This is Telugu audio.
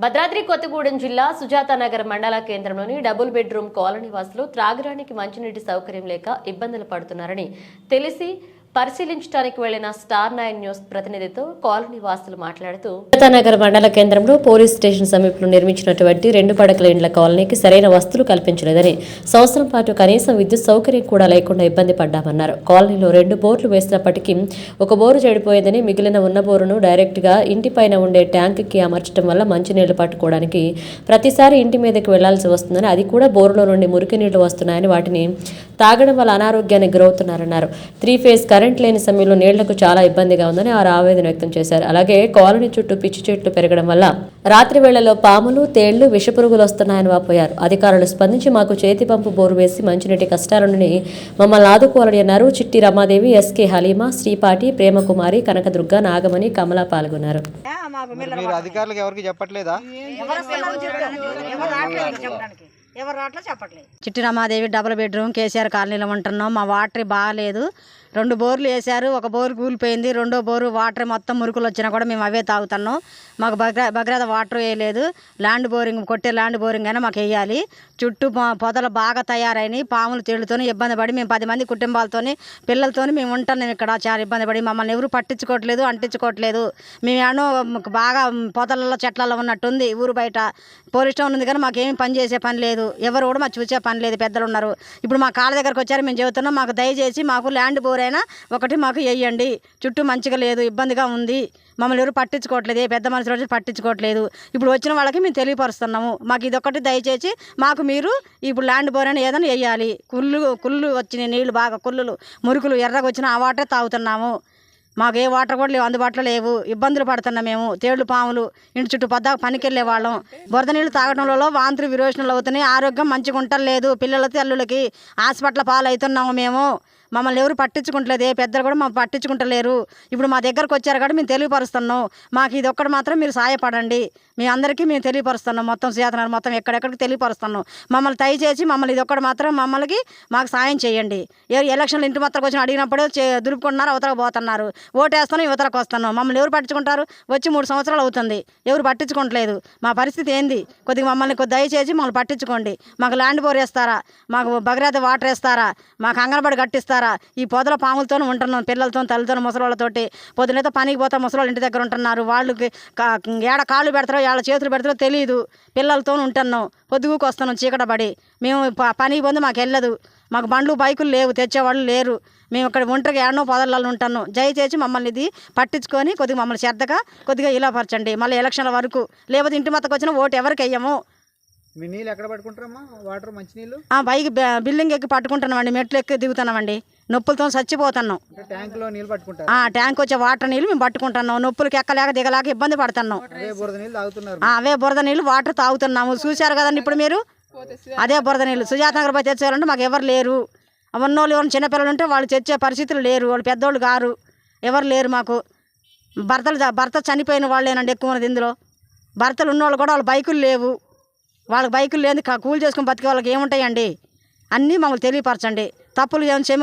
భద్రాద్రి కొత్తగూడెం జిల్లా సుజాతానగర్ మండల కేంద్రంలోని డబుల్ బెడ్రూమ్ కాలనీ వాసులు త్రాగడానికి మంచినీటి సౌకర్యం లేక ఇబ్బందులు పడుతున్నారని తెలిసి పరిశీలించడానికి వెళ్ళిన స్టార్ నైన్ న్యూస్ ప్రతినిధితో కాలనీ వాసులు మాట్లాడుతూ నగర్ మండల కేంద్రంలో పోలీస్ స్టేషన్ సమీపంలో నిర్మించినటువంటి రెండు పడకల ఇండ్ల కాలనీకి సరైన వస్తువులు కల్పించలేదని సంవత్సరం పాటు కనీసం విద్యుత్ సౌకర్యం కూడా లేకుండా ఇబ్బంది పడ్డామన్నారు. కాలనీలో రెండు బోర్లు వేసినప్పటికీ ఒక బోరు చెడిపోయేదని మిగిలిన ఉన్న బోరును డైరెక్ట్గా ఇంటి పైన ఉండే ట్యాంక్కి అమర్చడం వల్ల మంచినీళ్ళు పట్టుకోవడానికి ప్రతిసారి ఇంటి మీదకి వెళ్ళాల్సి వస్తుందని అది కూడా బోరులో నుండి మురికి నీళ్ళు వస్తున్నాయని వాటిని తాగడం వల్ల అనారోగ్యానికి గురవుతున్నారన్నారు. త్రీ ఫేజ్ కరెంట్ లేని సమయంలో నీళ్ళకు చాలా ఇబ్బందిగా ఉందని వారు ఆవేదన వ్యక్తం చేశారు. అలాగే కాలనీ చుట్టూ పిచ్చి చెట్లు పెరగడం వల్ల రాత్రి వేళల్లో పాములు తేళ్ళు విషపురుగులు వస్తున్నాయని వాపోయారు. అధికారులు స్పందించి మాకు చేతి పంపు బోరు వేసి మంచినీటి కష్టాల నుండి మమ్మల్ని ఆదుకోవాలని అన్నారు. చిట్టి రమాదేవి ఎస్కే హలీమా శ్రీపాటి ప్రేమకుమారి కనకదుర్గ నాగమణి కమల పాల్గొన్నారు. అధికారులకు ఎవరికి చెప్పట్లేదా? ఎవరు రావట్లేదు చెప్పట్లేదు. చిట్టి రమాదేవి డబుల్ బెడ్రూమ్ కేసీఆర్ కాలనీలో ఉంటున్నాం. మా వాటర్ బాగాలేదు. రెండు బోర్లు వేశారు ఒక బోరు కూలిపోయింది రెండో బోరు వాటర్ మొత్తం మురుకులు వచ్చినా కూడా మేము అవే తాగుతున్నాం. మాకు భగ్ర భగ్రత వాటర్ వేయలేదు. ల్యాండ్ బోరింగ్ కొట్టే ల్యాండ్ బోరింగ్ అయినా మాకు వేయాలి. చుట్టూ పొదలు బాగా తయారైనవి పాములు తేళ్ళతోని ఇబ్బంది పడి మేము పది మంది కుటుంబాలతోని పిల్లలతోని మేము ఉంటున్నాం ఇక్కడ చాలా ఇబ్బంది పడి మమ్మల్ని ఎవరు పట్టించుకోవట్లేదు అంటించుకోవట్లేదు. మేము ఏమో బాగా పొదలలో చెట్లలో ఉన్నట్టుంది ఊరు బయట. పోలీస్ స్టేషన్ ఉంది కానీ మాకేమి పని చేసే పని లేదు. ఎవరు కూడా మాకు చూసే పని లేదు. పెద్దలు ఉన్నారు. ఇప్పుడు మా కాళ్ళ దగ్గరకు వచ్చారు. మేము చెబుతున్నాం మాకు దయచేసి మాకు ల్యాండ్ బోర్ ఏదైనా ఒకటి మాకు వేయండి చుట్టూ మంచిగా లేదు ఇబ్బందిగా ఉంది. మమ్మల్ని ఎవరు పట్టించుకోవట్లేదు. ఏ పెద్ద మనుషులు వచ్చి పట్టించుకోవట్లేదు. ఇప్పుడు వచ్చిన వాళ్ళకి మేము తెలియపరుస్తున్నాము. మాకు ఇది ఒకటి దయచేసి మాకు మీరు ఇప్పుడు ల్యాండ్ బోర్ అని ఏదైనా వేయాలి కుళ్ళు కుళ్ళు వచ్చినాయి నీళ్ళు బాగా కుళ్ళులు మురుకులు ఎర్రగా వచ్చిన ఆ వాటర్ తాగుతున్నాము. మాకు ఏ వాటర్ కూడా లేవు అందుబాటులో లేవు. ఇబ్బందులు పడుతున్నాం మేము. తేళ్ళు పాములు ఇంటి చుట్టూ పద్దా పనికి వెళ్ళే. వాళ్ళం బురద నీళ్ళు తాగడంలో వాంతులు విరోచనలు అవుతున్నాయి. ఆరోగ్యం మంచిగా ఉండలేదు పిల్లల తల్లులకి హాస్పిటల్ పాలు అవుతున్నాము మేము. మమ్మల్ని ఎవరు పట్టించుకుంటలేదు. ఏ పెద్దలు కూడా మమ్మల్ని పట్టించుకుంటలేరు. ఇప్పుడు మా దగ్గరకు వచ్చారు కాబట్టి మేము తెలియపరుస్తున్నాం. మాకు ఇది ఒక్కటి మాత్రం మీరు సాయపడండి. మీ అందరికీ మేము తెలియపరుస్తున్నాం. మొత్తం చేతనారు మొత్తం ఎక్కడెక్కడికి తెలియపరుస్తున్నాం. మమ్మల్ని దయచేసి మమ్మల్ని ఇది ఒక్కటి మాత్రం మమ్మల్ని మాకు సాయం చేయండి. ఎలక్షన్లు ఇంటి మొత్తం వచ్చిన అడిగినప్పుడు చే- దులుపుకుంటున్నారు అవతలకు పోతున్నారు. ఓటేస్తాను యువతలకు వస్తున్నాం. మమ్మల్ని ఎవరు పట్టించుకుంటారు? వచ్చి మూడు సంవత్సరాలు అవుతుంది. ఎవరు పట్టించుకోవట్లేదు మా పరిస్థితి ఏంది? కొద్దిగా మమ్మల్ని దయచేసి మమ్మల్ని పట్టించుకోండి. మాకు ల్యాండ్ బోర్ వేస్తారా? మాకు భగీరథ వాటర్ వేస్తారా? మాకు అంగన్వాడి కట్టిస్తారా? ఈ పొదల పాములతో ఉంటున్నాం పిల్లలతో తల్లితో ముసలోళ్ళతోటి. పొద్దునైతే పనికి పోతా ముసలోళ్ళు ఇంటి దగ్గర ఉంటున్నారు. వాళ్ళకి ఏడ కాళ్ళు పెడతారో ఏడ చేతులు పెడతారో తెలియదు పిల్లలతో ఉంటున్నాం. పొద్దుగుకు వస్తున్నాం చీకటపడి. మేము ప- పనికి పొంది మాకు వెళ్ళదు. మాకు బండ్లు బైకులు లేవు తెచ్చేవాళ్ళు లేరు. మేము ఇక్కడ ఒంటరిగా ఏడనో పొదలలో ఉంటాను దయచేసి మమ్మల్ని ఇది పట్టించుకొని కొద్దిగా మమ్మల్ని శ్రద్ధగా కొద్దిగా ఇలా పరచండి మళ్ళీ ఎలక్షన్ల వరకు. లేకపోతే ఇంటి మొత్తకు వచ్చిన ఓటు ఎవరికి వెయ్యము? మీ నీళ్ళు ఎక్కడ పట్టుకుంటారమ్మా? వాటర్ మంచినీళ్ళు? బ- బిల్డింగ్ ఎక్కి పట్టుకుంటున్నామండి మెట్లు ఎక్కి దిగుతున్నామండి. నొప్పులతో చచ్చిపోతున్నాం. ట్యాంకులో నీళ్ళు పట్టుకుంటారు? ట్యాంక్ వచ్చే వాటర్ నీళ్ళు మేము పట్టుకుంటున్నాం. నొప్పులకి ఎక్కలేక దిగలేక ఇబ్బంది పడుతున్నాం. అవే బురద నీళ్ళు వాటర్ తాగుతున్నాము. చూశారు కదండి ఇప్పుడు మీరు? అదే బురద నీళ్ళు. సుజాత నగర్ పోయి తెచ్చేవాళ్ళంటే మాకు ఎవరు లేరు. ఉన్నోళ్ళు ఎవరు చిన్నపిల్లలు ఉంటే వాళ్ళు తెచ్చే పరిస్థితులు లేరు. వాళ్ళు పెద్దోళ్ళు గారు ఎవరు లేరు మాకు. భర్తలు భర్త చనిపోయిన వాళ్ళేనండి ఎక్కువ ఉన్నది ఇందులో. భర్తలు ఉన్నోళ్ళు కూడా వాళ్ళ బైకులు లేవు. వాళ్ళకి బైకులు లేని కూలి చేసుకుని బతికే వాళ్ళకి ఏముంటాయండి? అన్నీ మమ్మల్ని తెలియపరచండి. తప్పులు ఏమైనా